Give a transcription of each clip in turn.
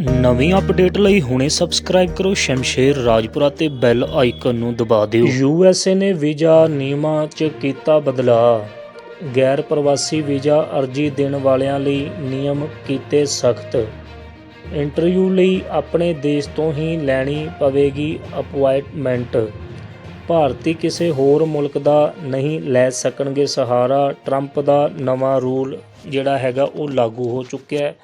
ਨਵੀਂ ਅਪਡੇਟ ਲਈ ਹੁਣੇ ਸਬਸਕ੍ਰਾਈਬ ਕਰੋ, ਸ਼ਮਸ਼ੇਰ ਰਾਜਪੁਰਾ ਤੇ ਬੈਲ ਆਈਕਨ ਨੂੰ ਦਬਾ ਦਿਓ। ਯੂਐਸਏ ਨੇ ਵੀਜ਼ਾ ਨਿਯਮਾਂ 'ਚ ਕੀਤਾ ਬਦਲਾਅ ਗੈਰ ਪ੍ਰਵਾਸੀ ਵੀਜ਼ਾ ਅਰਜ਼ੀ ਦੇਣ ਵਾਲਿਆਂ ਲਈ ਨਿਯਮ ਕੀਤੇ ਸਖਤ। ਇੰਟਰਵਿਊ ਲਈ ਆਪਣੇ ਦੇਸ਼ ਤੋਂ ਹੀ ਲੈਣੀ ਪਵੇਗੀ ਅਪਾਇੰਟਮੈਂਟ ਭਾਰਤੀ ਕਿਸੇ ਹੋਰ ਮੁਲਕ ਦਾ ਨਹੀਂ ਲੈ ਸਕਣਗੇ ਸਹਾਰਾ। ਟਰੰਪ ਦਾ ਨਵਾਂ ਰੂਲ ਜਿਹੜਾ ਹੈਗਾ ਉਹ ਲਾਗੂ ਹੋ ਚੁੱਕਿਆ ਹੈ।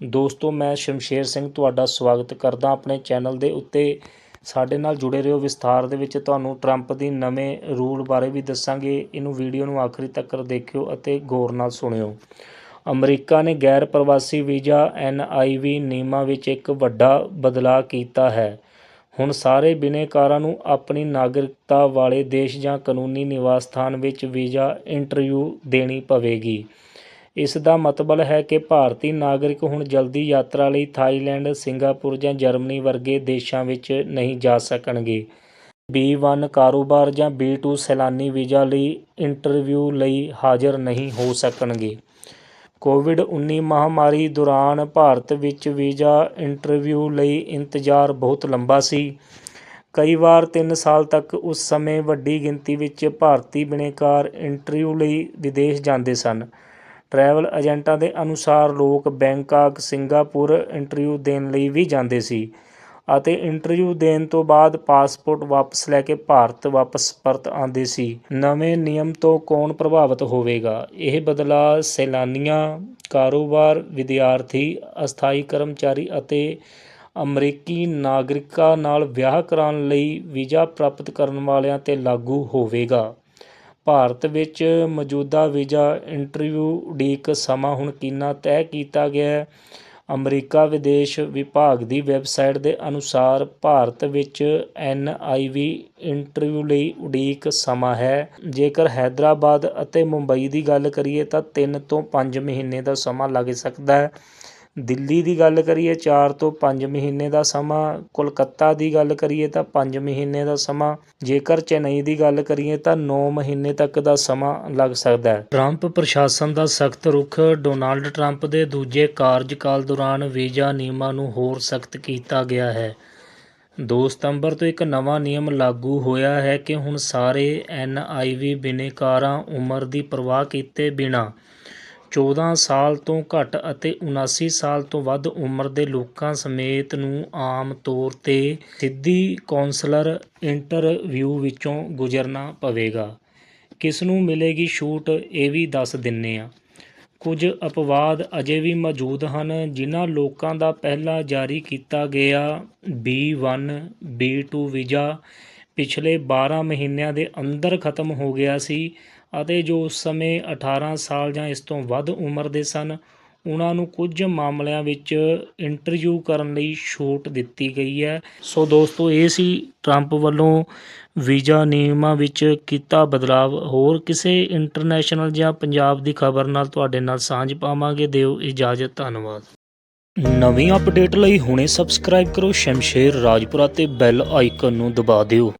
ਦੋਸਤੋ, ਮੈਂ ਸ਼ਮਸ਼ੇਰ ਸਿੰਘ ਤੁਹਾਡਾ ਸਵਾਗਤ ਕਰਦਾ ਆਪਣੇ ਚੈਨਲ ਦੇ ਉੱਤੇ। ਸਾਡੇ ਨਾਲ ਜੁੜੇ ਰਹੋ ਵਿਸਥਾਰ ਦੇ ਵਿੱਚ। ਤੁਹਾਨੂੰ ਟਰੰਪ ਦੀ ਨਵੇਂ ਰੂਲ ਬਾਰੇ ਵੀ ਦੱਸਾਂਗੇ। ਇਹਨੂੰ ਵੀਡੀਓ ਨੂੰ ਆਖਰੀ ਤੱਕ ਦੇਖਿਓ ਅਤੇ ਗੌਰ ਨਾਲ ਸੁਣਿਓ। ਅਮਰੀਕਾ ਨੇ ਗੈਰ ਪ੍ਰਵਾਸੀ ਵੀਜ਼ਾ ਐਨਆਈਵੀ ਨਿਯਮਾਂ ਵਿੱਚ ਇੱਕ ਵੱਡਾ ਬਦਲਾਅ ਕੀਤਾ ਹੈ। ਹੁਣ ਸਾਰੇ ਬਿਨੇਕਾਰਾਂ ਨੂੰ ਆਪਣੀ ਨਾਗਰਿਕਤਾ ਵਾਲੇ ਦੇਸ਼ ਜਾਂ ਕਾਨੂੰਨੀ ਨਿਵਾਸ ਸਥਾਨ ਵਿੱਚ ਵੀਜ਼ਾ ਇੰਟਰਵਿਊ ਦੇਣੀ ਪਵੇਗੀ। ਇਸ ਦਾ ਮਤਲਬ ਹੈ ਕਿ ਭਾਰਤੀ ਨਾਗਰਿਕ ਹੁਣ ਜਲਦੀ ਯਾਤਰਾ ਲਈ ਥਾਈਲੈਂਡ, ਸਿੰਗਾਪੁਰ ਜਾਂ ਜਰਮਨੀ ਵਰਗੇ ਦੇਸ਼ਾਂ ਵਿੱਚ ਨਹੀਂ ਜਾ ਸਕਣਗੇ। B1 ਕਾਰੋਬਾਰ ਜਾਂ B2 ਸੈਲਾਨੀ ਵੀਜ਼ਾ ਲਈ ਇੰਟਰਵਿਊ ਲਈ ਹਾਜ਼ਰ ਨਹੀਂ ਹੋ ਸਕਣਗੇ। ਕੋਵਿਡ-19 ਮਹਾਮਾਰੀ ਦੌਰਾਨ ਭਾਰਤ ਵਿੱਚ ਵੀਜ਼ਾ ਇੰਟਰਵਿਊ ਲਈ ਇੰਤਜ਼ਾਰ ਬਹੁਤ ਲੰਬਾ ਸੀ। ਕਈ ਵਾਰ 3 ਸਾਲ ਤੱਕ ਉਸ ਸਮੇਂ ਵੱਡੀ ਗਿਣਤੀ ਵਿੱਚ ਭਾਰਤੀ ਬਿਨੇਕਾਰ ਇੰਟਰਵਿਊ ਲਈ ਵਿਦੇਸ਼ ਜਾਂਦੇ ਸਨ। ਟਰੈਵਲ ਏਜੰਟਾਂ ਦੇ ਅਨੁਸਾਰ ਲੋਕ ਬੈਂਕਾਕ, ਸਿੰਗਾਪੁਰ ਇੰਟਰਵਿਊ ਦੇਣ ਲਈ ਵੀ ਜਾਂਦੇ ਸੀ ਅਤੇ ਇੰਟਰਵਿਊ ਦੇਣ ਤੋਂ ਬਾਅਦ ਪਾਸਪੋਰਟ ਵਾਪਸ ਲੈ ਕੇ ਭਾਰਤ ਵਾਪਸ ਪਰਤ ਆਉਂਦੇ ਸੀ। ਨਵੇਂ ਨਿਯਮ ਤੋਂ ਕੌਣ ਪ੍ਰਭਾਵਿਤ ਹੋਵੇਗਾ? ਇਹ ਬਦਲਾਅ ਸੈਲਾਨੀਆਂ, ਕਾਰੋਬਾਰ ਵਿਦਿਆਰਥੀ, ਅਸਥਾਈ ਕਰਮਚਾਰੀ ਅਤੇ ਅਮਰੀਕੀ ਨਾਗਰਿਕਾਂ ਨਾਲ ਵਿਆਹ ਕਰਾਉਣ ਲਈ ਵੀਜ਼ਾ ਪ੍ਰਾਪਤ ਕਰਨ ਵਾਲਿਆਂ ਤੇ ਲਾਗੂ ਹੋਵੇਗਾ। ਭਾਰਤ ਵਿੱਚ ਮੌਜੂਦਾ ਵੀਜ਼ਾ ਇੰਟਰਵਿਊ ਉਡੀਕ ਸਮਾਂ ਹੁਣ ਕਿੰਨਾ ਤੈਅ ਕੀਤਾ ਗਿਆ ਹੈ? ਅਮਰੀਕਾ ਵਿਦੇਸ਼ ਵਿਭਾਗ ਦੀ ਵੈੱਬਸਾਈਟ ਦੇ ਅਨੁਸਾਰ ਭਾਰਤ ਵਿੱਚ ਐੱਨ ਆਈ ਵੀ ਇੰਟਰਵਿਊ ਲਈ ਉਡੀਕ ਸਮਾਂ ਹੈ। ਜੇਕਰ ਹੈਦਰਾਬਾਦ ਅਤੇ ਮੁੰਬਈ ਦੀ ਗੱਲ ਕਰੀਏ ਤਾਂ ਤਿੰਨ ਤੋਂ ਪੰਜ ਮਹੀਨੇ ਦਾ ਸਮਾਂ ਲੱਗ ਸਕਦਾ ਹੈ। ਦਿੱਲੀ ਦੀ ਗੱਲ ਕਰੀਏ, ਚਾਰ ਤੋਂ ਪੰਜ ਮਹੀਨੇ ਦਾ ਸਮਾਂ, ਕੋਲਕਾਤਾ ਦੀ ਗੱਲ ਕਰੀਏ ਤਾਂ ਪੰਜ ਮਹੀਨੇ ਦਾ ਸਮਾਂ, ਜੇਕਰ ਚੇਨਈ ਦੀ ਗੱਲ ਕਰੀਏ ਤਾਂ 9 ਮਹੀਨੇ ਤੱਕ ਦਾ ਸਮਾਂ ਲੱਗ ਸਕਦਾ ਹੈ। ਟਰੰਪ ਪ੍ਰਸ਼ਾਸਨ ਦਾ ਸਖਤ ਰੁਖ ਡੋਨਾਲਡ ਟਰੰਪ ਦੇ ਦੂਜੇ ਕਾਰਜਕਾਲ ਦੌਰਾਨ ਵੀਜ਼ਾ ਨਿਯਮਾਂ ਨੂੰ ਹੋਰ ਸਖਤ ਕੀਤਾ ਗਿਆ ਹੈ। 2 ਸਤੰਬਰ ਤੋਂ ਇੱਕ ਨਵਾਂ ਨਿਯਮ ਲਾਗੂ ਹੋਇਆ ਹੈ ਕਿ ਹੁਣ ਸਾਰੇ ਐਨਆਈਵੀ ਬਿਨੇਕਾਰਾਂ ਉਮਰ ਦੀ ਪਰਵਾਹ ਕੀਤੇ ਬਿਨਾਂ 14 ਸਾਲ ਤੋਂ ਘੱਟ ਅਤੇ 79 ਸਾਲ ਤੋਂ ਵੱਧ ਉਮਰ ਦੇ ਲੋਕਾਂ ਸਮੇਤ ਨੂੰ ਆਮ ਤੌਰ ਤੇ ਸਿੱਧੀ ਕੌਂਸਲਰ ਇੰਟਰਵਿਊ ਵਿੱਚੋਂ ਗੁਜ਼ਰਨਾ ਪਵੇਗਾ। ਕਿਸ ਨੂੰ ਮਿਲੇਗੀ ਛੂਟ ਇਹ ਵੀ ਦੱਸ ਦਿੰਨੇ ਆ। ਕੁਝ ਅਪਵਾਦ ਅਜੇ ਵੀ ਮੌਜੂਦ ਹਨ, ਜਿਨ੍ਹਾਂ ਲੋਕਾਂ ਦਾ ਪਹਿਲਾਂ ਜਾਰੀ ਕੀਤਾ ਗਿਆ B1 B2 ਵੀਜ਼ਾ ਪਿਛਲੇ 12 ਮਹੀਨਿਆਂ ਦੇ ਅੰਦਰ ਖਤਮ ਹੋ ਗਿਆ ਸੀ। ਅਤੇ ਜੋ ਉਸ ਸਮੇਂ 18 ਸਾਲ ਜਾਂ ਇਸ ਤੋਂ ਵੱਧ ਉਮਰ ਦੇ ਸਨ, ਉਹਨਾਂ ਨੂੰ ਕੁਝ ਮਾਮਲਿਆਂ ਵਿੱਚ ਇੰਟਰਵਿਊ ਕਰਨ ਲਈ ਛੋਟ ਦਿੱਤੀ ਗਈ ਹੈ। ਸੋ ਦੋਸਤੋ, ਇਹ ਸੀ ਟਰੰਪ ਵੱਲੋਂ ਵੀਜ਼ਾ ਨਿਯਮਾਂ ਵਿੱਚ ਕੀਤਾ ਬਦਲਾਵ। ਹੋਰ ਕਿਸੇ ਇੰਟਰਨੈਸ਼ਨਲ ਜਾਂ ਪੰਜਾਬ ਦੀ ਖਬਰ ਨਾਲ ਤੁਹਾਡੇ ਨਾਲ ਸਾਂਝ ਪਾਵਾਂਗੇ। ਦਿਓ ਇਜਾਜ਼ਤ, ਧੰਨਵਾਦ। ਨਵੀਂ ਅਪਡੇਟ ਲਈ ਹੁਣੇ ਸਬਸਕ੍ਰਾਈਬ ਕਰੋ। ਸ਼ਮਸ਼ੇਰ ਰਾਜਪੁਰਾ ਤੇ ਬੈਲ ਆਈਕਨ ਨੂੰ ਦਬਾ ਦਿਓ।